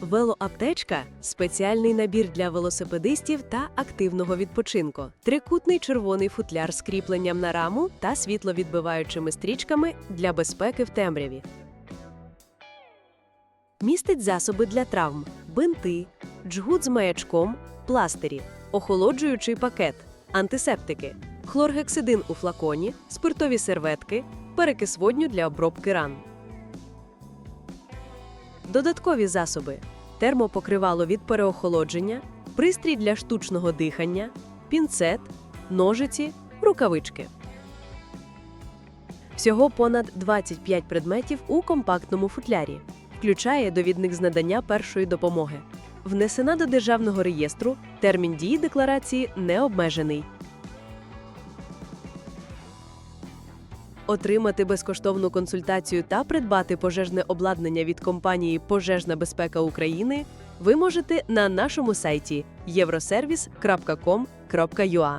Велоаптечка спеціальний набір для велосипедистів та активного відпочинку. Трикутний червоний футляр з кріпленням на раму та світловідбиваючими стрічками для безпеки в темряві. Містить засоби для травм, бинти, джгут з маячком, пластирі, охолоджуючий пакет, антисептики, хлоргексидин у флаконі, спиртові серветки, перекис водню для обробки ран. Додаткові засоби: термопокривало від переохолодження, пристрій для штучного дихання, пінцет, ножиці, рукавички. Всього понад 25 предметів у компактному футлярі. Включає довідник з надання першої допомоги. Внесена до державного реєстру. Термін дії декларації не обмежений. Отримати безкоштовну консультацію та придбати пожежне обладнання від компанії Пожежна безпека України ви можете на нашому сайті євросервіс.com.ua.